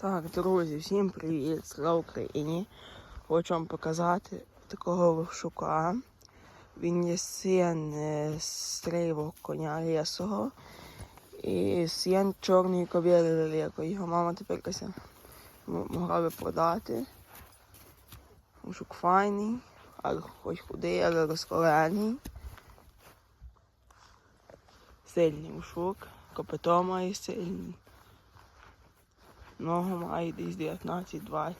Так, друзі, всім привіт! Слава Україні! Хочу вам показати такого вовшука. Він є син е, стрейвого коня лісого і син чорної ковіри великої. Його мама тепер кася могла би продати. Вовшук файний, але хоч худий, але розколений. Сильний вовшук, копито має сильний. Ногу має десь 19-20.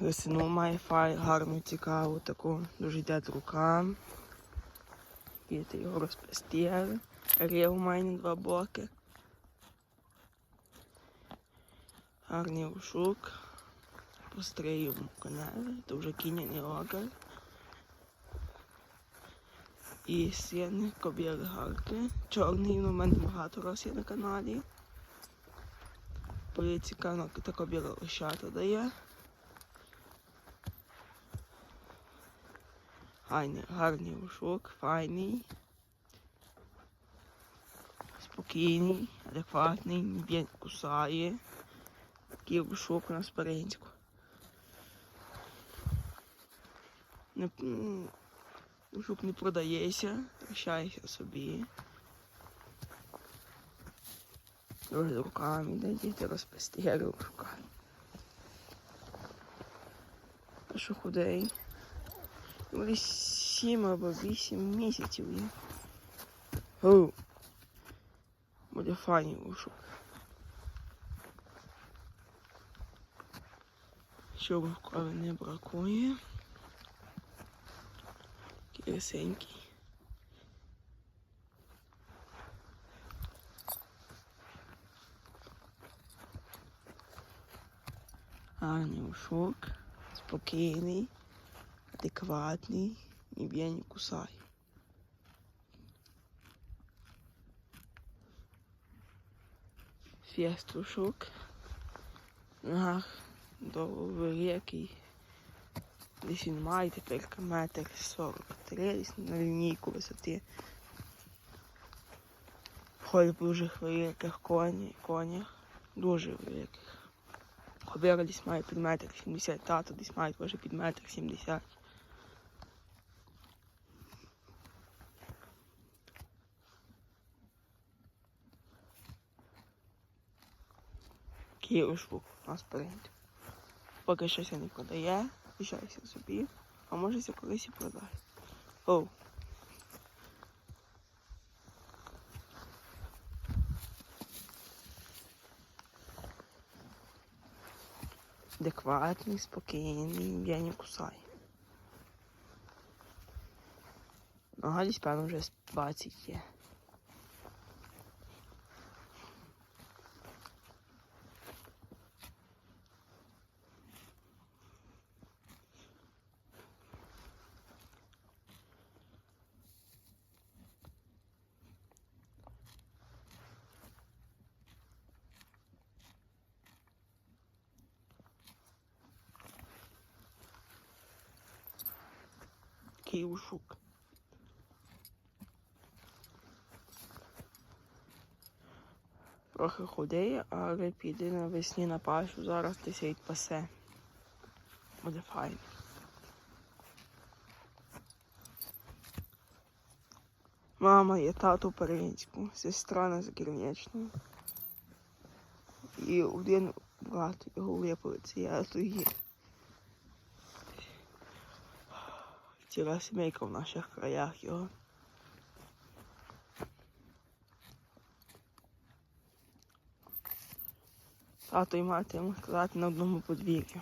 Лисину має фай, гарну, цікаву, таку дуже йде рука. Діти його розпестіли. Рів має на два боки. Гарний ушук. Пострію коневі, то вже кіняний огар. І сіни кобіли гарки. Чорний ну, в мене багато раз є на каналі. Поліцікано та кобіла лощата дає. Гарний, гарний ушок, файний. Спокійний, адекватний, не кусає. Такий ушок у нас в Паринську. Не, продається, лишається собі. Дуже руками, де діти розпестіли руками. А що? Йому десь сім або вісім місяців є. Оу. Буде файний ушук. Що рукави не бракує. Кисенький. Гарний ушок, спокійний, адекватний, ні б'є, ні кусає. Фестушок. Ногах до великий. Десь він має тепер метр 43, десь на лінійку висоти. Ходить по дуже великих коні, конях, дуже великих. Кобера десь має під метр 70, тато десь має теж під метр 70. Київшвук у нас перед. Поки що ся не продає, лишайся собі, а може ся колись і продає. Оу. Адекватний, спокійний, я не кусаю. Ага, десь певно вже 20 є. Київшук. Трохи худий, але піде навесні на пашу, зараз десь й пасе. Буде файно. Мама є тату Перинську, сестра на Закірнячну. І один брат його випалиться, я тут є. Ціла сімейка в наших краях його. Тато і мати йому сказати на одному подвір'ю.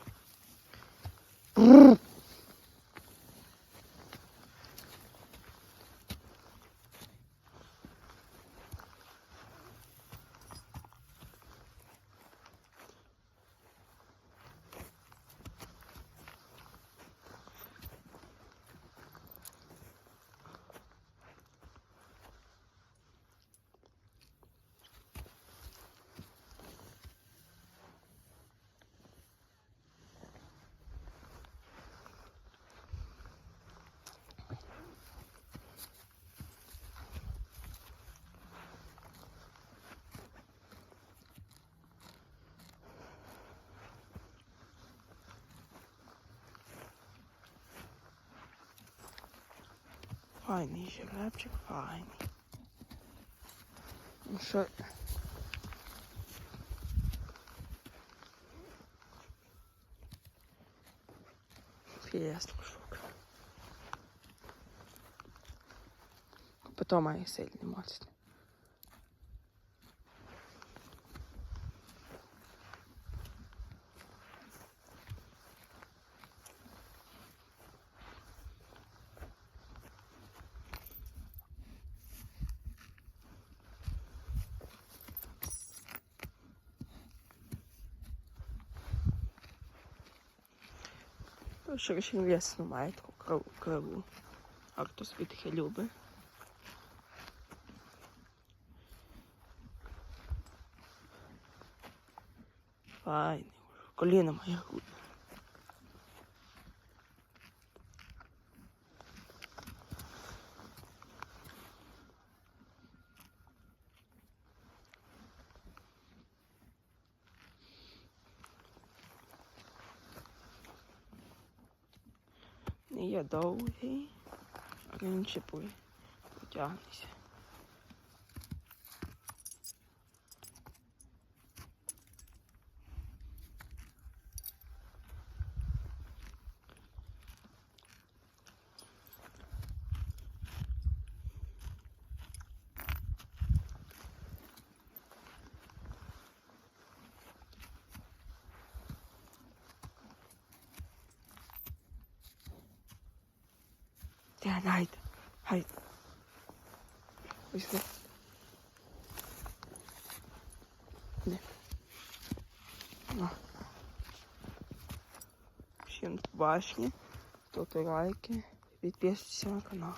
Файний жеребчик, файний. Ну що? Фієстку шука. Потім має сильний моцний. Що ще весно має таку криву. А хто собі таке любить. Файний. Коліна моя грудна. Є довгий, а він ще по- потягнеться. Та найде. Хай. Ось де. Де. О. Всім башні. Тут лайки. Підписуйтесь на канал.